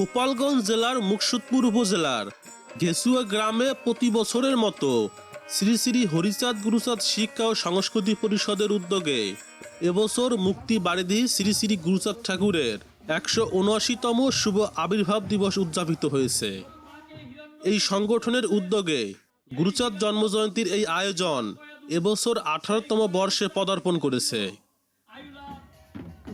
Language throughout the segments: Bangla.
গোপালগঞ্জ জেলার মুকসুদপুর উপজেলার ঘেসুয়া গ্রামে প্রতি বছরের মতো শ্রী শ্রী হরিচাঁদ গুরুচাঁদ শিক্ষা ও সংস্কৃতি পরিষদের উদ্যোগে এবছর মুক্তি বারিধি শ্রী শ্রী গুরুচাঁদ ঠাকুরের একশো উনআশিতম শুভ আবির্ভাব দিবস উদযাপিত হয়েছে। এই সংগঠনের উদ্যোগে গুরুচাঁদ জন্মজয়ন্তীর এই আয়োজন এবছর আঠারোতম বর্ষে পদার্পণ করেছে।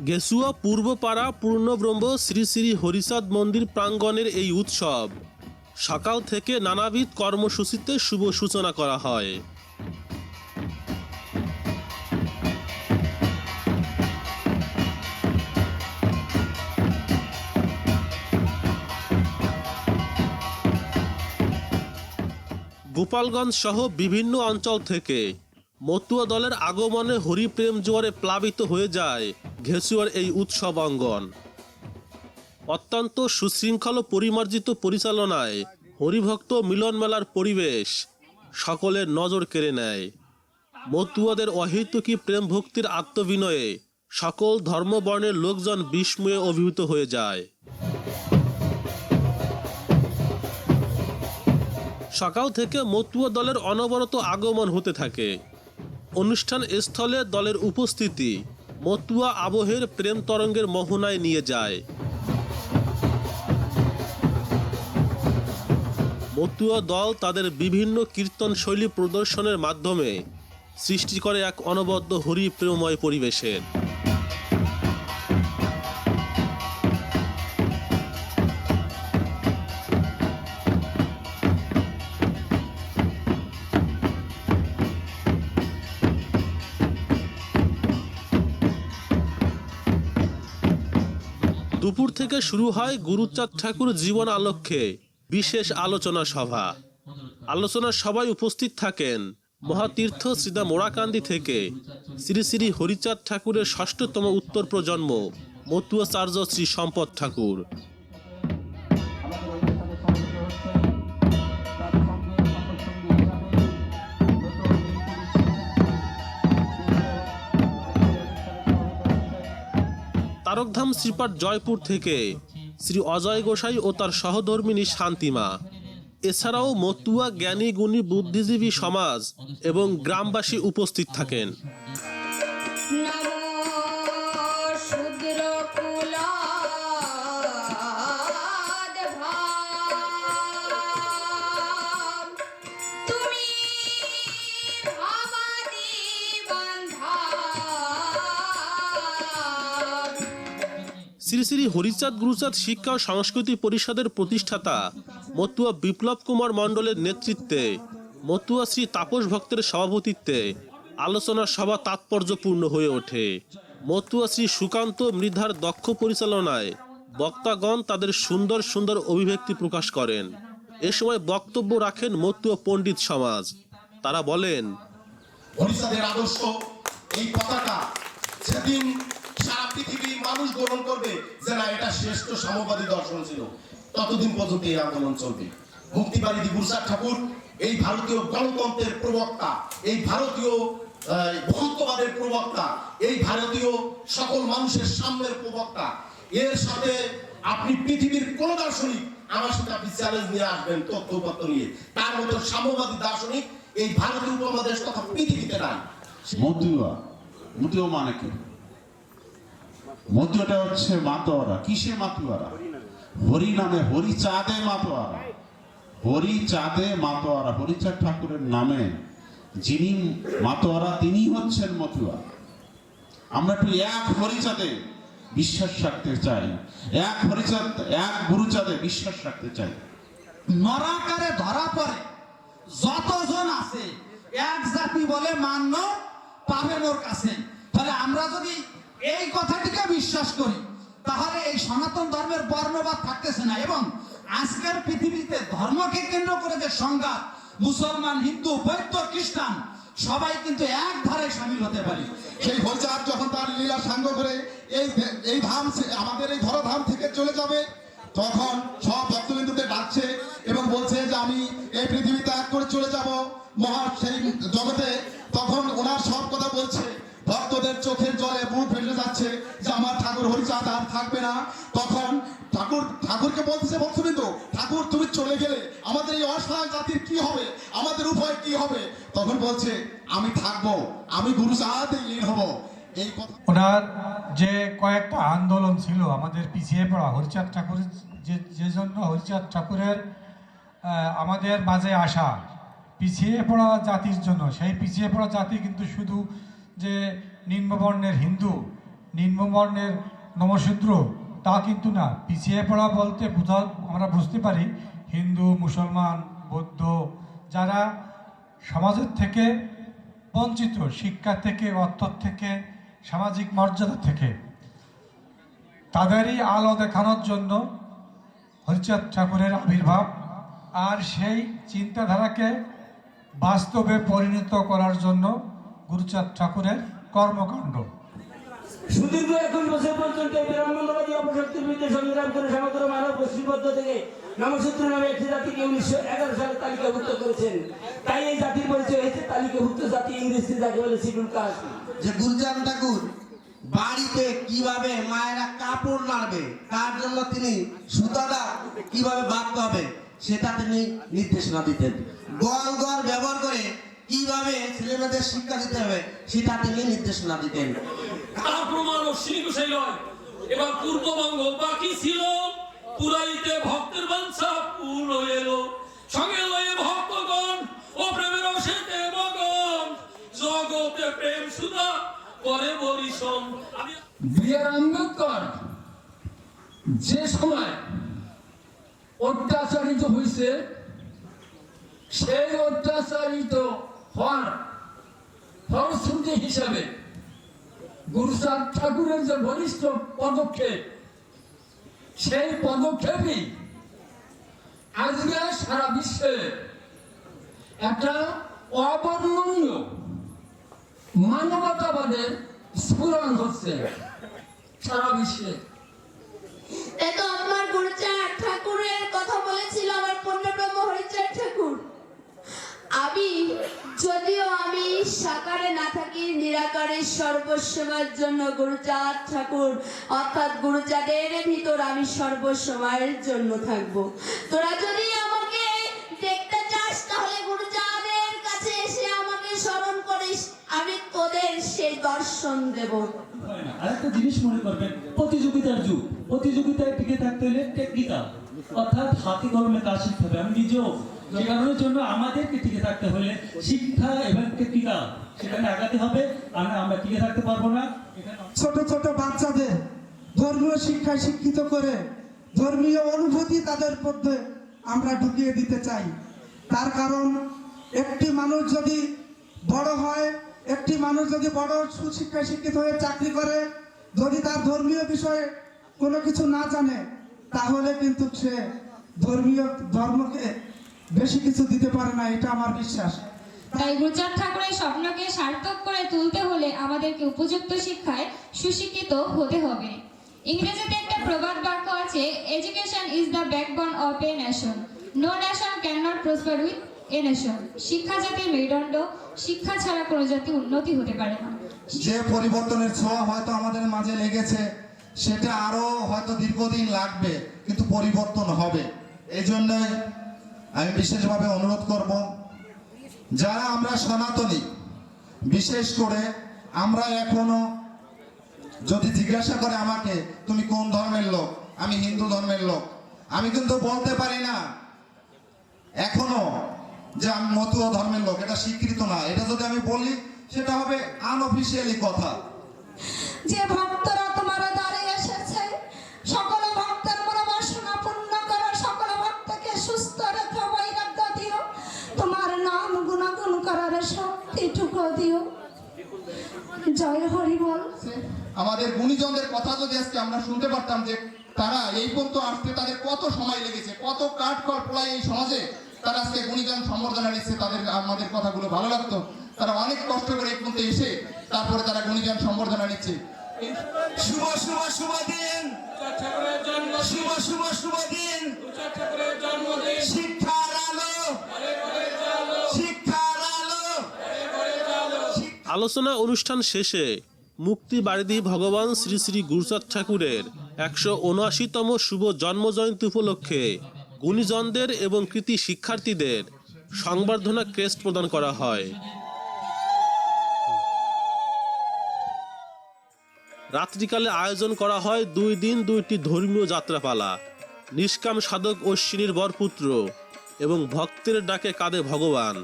গেসুয়া পূর্বপাড়া পূর্ণব্রহ্ম শ্রী শ্রী হরিচাঁদ মন্দির প্রাঙ্গণের এই উৎসব। সকাল থেকে নানাবিধ কর্মসূচিতে শুভ সূচনা করা হয়। গোপালগঞ্জ সহ বিভিন্ন অঞ্চল থেকে মতুয়া দলের আগমনে হরিপ্রেম জোয়ারে প্লাবিত হয়ে যায় ঘেসুয়ার এই উৎসব অঙ্গন। অত্যন্ত সুশৃঙ্খল পরিমার্জিত পরিচালনায় হরিভক্ত মিলন মেলার পরিবেশ সকলের নজর কেড়ে নেয়। মতুয়াদের অহেতুকী প্রেম ভক্তির আত্মবিনয়ে সকল ধর্মবর্ণের লোকজন বিস্ময়ে অভিভূত হয়ে যায়। সকাল থেকে মতুয়া দলের অনবরত আগমন হতে থাকে। অনুষ্ঠান স্থলে দলের উপস্থিতি মতুয়া আবহের প্রেম তরঙ্গের মোহনায় নিয়ে যায়। মতুয়া দল তাদের বিভিন্ন কীর্তন শৈলী প্রদর্শনের মাধ্যমে সৃষ্টি করে এক অনবদ্য হরি প্রেমময় পরিবেশের থেকে শুরু হয় গুরুচাঁদ ঠাকুর জীবন আলক্ষ্যে বিশেষ আলোচনা সভা। আলোচনা সভায় উপস্থিত থাকেন মহাতীর্থ শ্রীদা মোড়াকান্দি থেকে শ্রী শ্রী হরিচাঁদ ঠাকুরের ষষ্ঠতম উত্তর প্রজন্ম মতুয়াচার্য শ্রী সম্পদ ঠাকুর। তারকধাম শ্রীপাঠ জয়পুর থেকে শ্রী অজয় গোসাই ও তার সহধর্মিনী শান্তিমা। এছাড়াও মতুয়া জ্ঞানী গুণী বুদ্ধিজীবী সমাজ এবং গ্রামবাসী উপস্থিত থাকেন। শ্রী শ্রী হরিচাঁদ গুরুচাঁদ শিক্ষা ও সংস্কৃতি পরিষদের প্রতিষ্ঠাতা মতুয়া বিপ্লব কুমার মণ্ডলের নেতৃত্বে মতুয়া শ্রী তাপস ভক্তের সভাপতিত্বে আলোচনা সভা তাৎপর্যপূর্ণ হয়ে ওঠে। মতুয়া শ্রী সুকান্ত মৃধার দক্ষ পরিচালনায় বক্তাগণ তাদের সুন্দর সুন্দর অভিব্যক্তি প্রকাশ করেন। এ সময় বক্তব্য রাখেন মতুয়া পণ্ডিত সমাজ। তারা বলেন আদর্শ এই কথাটা সেদিন সারা পৃথিবীর মানুষ গ্রহণ করবে যে না, এটা শ্রেষ্ঠ সাম্যবাদী দর্শন ছিল। ততদিন পর্যন্ত এই আন্দোলন চলবে। মুক্তিবাদী গুরুচাঁদ ঠাকুর, এই ভারতীয় গণতন্ত্রের প্রবক্তা, এই ভারতীয় বহুত্ববাদের প্রবক্তা, এই ভারতীয় সকল মানুষের সামনের প্রবক্তা, এর সাথে আপনি পৃথিবীর কোন দার্শনিক আমার সাথে আপনি চ্যালেঞ্জ নিয়ে আসবেন তথ্যপত্র নিয়ে। তার মতো সাম্যবাদী দার্শনিক এই ভারতীয় উপমহাদেশ তথা পৃথিবীতে নাই। মতুয়া মানে কি? মতুয়াটা হচ্ছে মাতোয়ারা। কিসে মাতুয়ারা? হরি নামে, হরি চাঁদে মাতোয়ারা। হরি চাঁদে মাতোয়ারা। হরিচাঁদ ঠাকুরের নামে যিনি মাতোয়ারা, তিনি হচ্ছেন মতুয়া। আমরা একটু এক হরিচাঁদে বিশ্বাস রাখতে চাই। এক হরিচাঁদ এক গুরুচাঁদে বিশ্বাস রাখতে চাই। নরাকারে ধরা পড়ে। যতজন আছে, এক জাতি বলে মান্য পাবে মোর কাছে। তাহলে আমরা যদি এই কথাটিকে বিশ্বাস করি। তাহলে এই সনাতন ধর্মের বর্ণবাদ থাকতেছে না। এবং আজকের পৃথিবীতে ধর্মকে কেন্দ্র করে যে সংঘাত, মুসলমান, হিন্দু, বৌদ্ধ, খ্রিস্টান, সবাই কিন্তু এক ধারে সামিল হতে পারি। সেই হরিচাঁদ যখন তার লীলা সাঙ্গ করে এই এই ধাম আমাদের এই ধরাধাম থেকে চলে যাবে, তখন সব ভক্তবিন্দুদের ডাকছে এবং বলছে যে আমি এই পৃথিবী ত্যাগ করে চলে যাব। মহা থাকবে না। তখন ঠাকুর, ঠাকুরকে বলতেছে ভক্তবৃন্দ ঠাকুর, তুমি চলে গেলে আমাদের এই অসহায় জাতির কি হবে? আমাদের উপায় কি হবে? তখন বলছে, আমি থাকব। আমি গুরু সাহাতে লীন হব। এই কথা ওনার যে কয়েকটা আন্দোলন ছিল, আমাদের পিছিয়ে পড়া হরিচাঁদ ঠাকুরের যে যে জন্য হরিচাঁদ ঠাকুরের আমাদের মাঝে আসা, পিছিয়ে পড়া জাতির জন্য, সেই পিছিয়ে পড়া জাতি কিন্তু শুধু যে নিম্নবর্ণের হিন্দু, নিম্নবর্ণের নমশূদ্র, তা কিন্তু না। পিছিয়ে পড়া বলতে বোঝা আমরা বুঝতে পারি, হিন্দু, মুসলমান, বৌদ্ধ, যারা সমাজের থেকে বঞ্চিত, শিক্ষা থেকে, অর্থ থেকে, সামাজিক মর্যাদা থেকে, তাদেরই আলো দেখানোর জন্য হরিচাঁদ ঠাকুরের আবির্ভাব আর সেই চিন্তাধারাকে বাস্তবে পরিণত করার জন্য গুরুচাঁদ ঠাকুরের কর্মকাণ্ড। সুদীর্ঘ একুশ বছর পর্যন্ত ব্রাহ্মণবাদী অপশক্তির বিরুদ্ধে সংগ্রাম করে সমগ্র মানব গোষ্ঠীবদ্ধ থেকে নামে একটি জাতিকে উনিশশো এগারো সালে তালিকাভুক্ত করেছেন। তাই এই জাতির পরিচয় হয়েছে তালিকাভুক্ত জাতি ইংরেজি যাকে বলে যে ঠাকুর বাড়িতে কীভাবে মায়েরা কাপড় নাড়বে, তার জন্য তিনি সুতাটা কীভাবে বাঁধতে হবে, সেটা তিনি নির্দেশনা দিতেন। গল গল ব্যবহার করে কীভাবে ছেলেমেয়েদের শিক্ষা দিতে হবে, সেটা তিনি নির্দেশনা দিতেন। তার প্রমাণ অশ্বিনী নয়। এবার পূর্ববঙ্গ বাকি ছিল পুরাইতে ভক্তের বাঞ্ছা পূর্ণ এলো। সঙ্গে লয়ে ভক্তগণ ও প্রেমের জগতে প্রেম সুধা করে বরিশম। বি আর যে সময় অত্যাচারিত হয়েছে সেই অত্যাচারিত হওয়ার ফলশ্রুতি হিসাবে গুরুচাঁদ ঠাকুরের যে বলিষ্ঠ পদক্ষেপ, সেই পদক্ষেপই আজকে সারা বিশ্বে একটা অবর্ণনীয় মানবতাবাদের স্ফুরণ হচ্ছে সারা বিশ্বে। এ তো আমার গুরুচাঁদ ঠাকুরের কথা বলেছিল আমার ঠাকুর আমি যদিও আমি সাকারে না থাকি, নিরাকারে সর্বসময়ের জন্য গুরুচাঁদ ঠাকুর। অর্থাৎ গুরুচাঁদের ভিতর আমি সর্বসময়ের জন্য থাকব। তোরা যদি আমাকে দেখতে চাস, তাহলে গুরুচাঁদের কাছে এসে আমাকে স্মরণ করিস। আমি তোদের সেই দর্শন দেবো। আরেকটা জিনিস মনে করবেন, প্রতিযোগিতার যুগ। প্রতিযোগিতায় টিকে থাকতে হলে টেকনিক্যাল অর্থাৎ হাতি কলমে কাজ শিখতে হবে। আমি নিজেও শেখানোর জন্য আমাদেরকে টিকে থাকতে হলে শিক্ষা এবং টেকনিক্যাল সেখানে আগাতে হবে। আর আমরা টিকে থাকতে পারব না। ছোট ছোট বাচ্চাদের ধর্মীয় শিক্ষায় শিক্ষিত করে ধর্মীয় অনুভূতি তাদের মধ্যে আমরা ঢুকিয়ে দিতে চাই। তার কারণ, একটি মানুষ যদি বড় হয়, একটি মানুষ যদি বড় সুশিক্ষায় শিক্ষিত হয়ে চাকরি করে, যদি তার ধর্মীয় বিষয়ে কোনো কিছু না জানে তাহলে কিন্তু সে ধর্মীয় ধর্মকে বেশি কিছু দিতে পারে না এটা আমার বিশ্বাস। তাই গুরুচাঁদ ঠাকুরের স্বপ্নকে সার্থক করে তুলতে হলে আমাদেরকে উপযুক্ত শিক্ষায় সুশিক্ষিত হতে হবে। ইংরেজিতে একটা প্রবাদ বাক্য আছে education is the backbone of a nation no nation can not prosper with a nation শিক্ষা জাতির মেরুদণ্ড শিক্ষা ছাড়া কোনো জাতি উন্নতি হতে পারে না। যে পরিবর্তনের ছোঁয়া হয়তো আমাদের মাঝে লেগেছে। সেটা আরও হয়তো দীর্ঘদিন লাগবে, কিন্তু পরিবর্তন হবে। এই জন্য আমি বিশেষভাবে অনুরোধ করব, যারা আমরা সনাতনী, বিশেষ করে আমরা এখনও যদি জিজ্ঞাসা করে আমাকে, তুমি কোন ধর্মের লোক? আমি হিন্দু ধর্মের লোক। আমি কিন্তু বলতে পারি না এখনও যে আমি মতুয়া ধর্মের লোক, এটা স্বীকৃত না। এটা যদি আমি বলি, সেটা হবে আনঅফিসিয়ালি কথা। যে ভক্তরা দিও জয় হরি বল। আমাদের গুণীজনদের কথা যদি আজকে আমরা শুনতে পারতাম যে তারা এই পর্যন্ত আসতে তাদের কত সময় লেগেছে কত কাঠ কর পোলাই এই সমাজে তারা আজকে গুণীজন সম্বর্ধনা নিচ্ছে তাদের আমাদের কথাগুলো ভালো লাগতো। তারা অনেক কষ্ট করে এই পর্যন্ত এসে তারপরে তারা গুণীজন সম্বর্ধনা নিচ্ছে। শুভ শুভ শুভ দিন। শুভ শুভ শুভ দিন। ঠাকুরের আলোচনা অনুষ্ঠান শেষে মুক্তি বাড়িদি ভগবান শ্রী শ্রী গুরুচাঁদ ঠাকুরের একশো উনআশিতম শুভ জন্মজয়ন্তী উপলক্ষে গুণীজনদের এবং কৃতি শিক্ষার্থীদের সংবর্ধনা ক্রেস্ট প্রদান করা হয়। রাত্রিকালে আয়োজন করা হয় দুই দিন দুইটি ধর্মীয় যাত্রাপালা। নিষ্কাম সাধক অশ্বিনীর বরপুত্র এবং ভক্তের ডাকে কাঁদে ভগবান।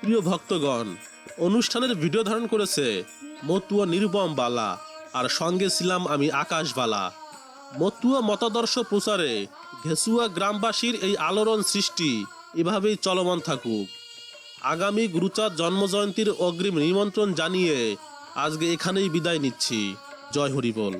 প্রিয় ভক্তগণ অনুষ্ঠানের ভিডিও ধারণ করেছে মতুয়া নিরুপম বালা আর সঙ্গে ছিলাম আমি আকাশ বালা। মতুয়া মতাদর্শ প্রচারে ঘেসুয়া গ্রামবাসীর এই আলোড়ন সৃষ্টি এভাবেই চলমান থাকুক। আগামী গুরুচাঁদ জন্মজয়ন্তীর অগ্রিম নিমন্ত্রণ জানিয়ে আজকে এখানেই বিদায় নিচ্ছি। জয় হরিবল।